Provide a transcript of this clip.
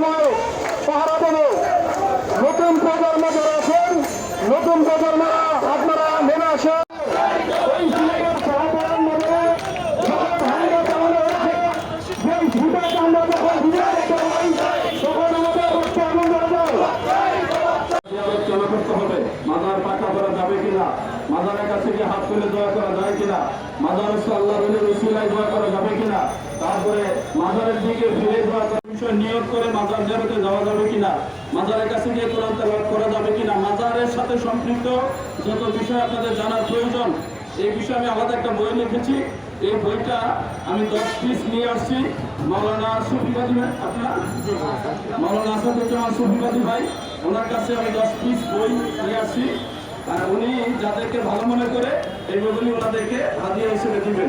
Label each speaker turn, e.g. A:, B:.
A: সময় পাহারা দেব। নতুন
B: প্রজন্ম যারা আছেন, নতুন প্রজন্মরা আপনারা নেমে আসেন। মাজারের কাছে গিয়ে হাত তুলে দোয়া করা যায় কিনা? মাজারের আল্লাহ রসুলাই দোয়া করা যাবে কিনা? তারপরে মাজারের দিকে ফিরে দোয়া করা নিয়োগ করে মাজার জায়গাতে যাওয়া যাবে কিনা? মাজারের কাছে গিয়ে কোরআন তেলাওয়াত করা যাবে কিনা? মাজারের সাথে সম্পৃক্ত যত বিষয় আপনাদের জানার প্রয়োজন, এই বিষয়ে আমি আলাদা একটা বই লিখেছি। এই বইটা আমি দশ পিস নিয়ে আসছি। মাওলানা সুফিবাদী ভাই, আপনার? মাওলানা আসাদুজ্জামান সুফিবাদী ভাই, ওনার কাছে আমি দশ পিস বই নিয়ে আসছি। আর উনি যাদেরকে ভালো মনে করে এই বইগুলি ওনাদেরকে হাদিয়া হিসেবে দিবেন।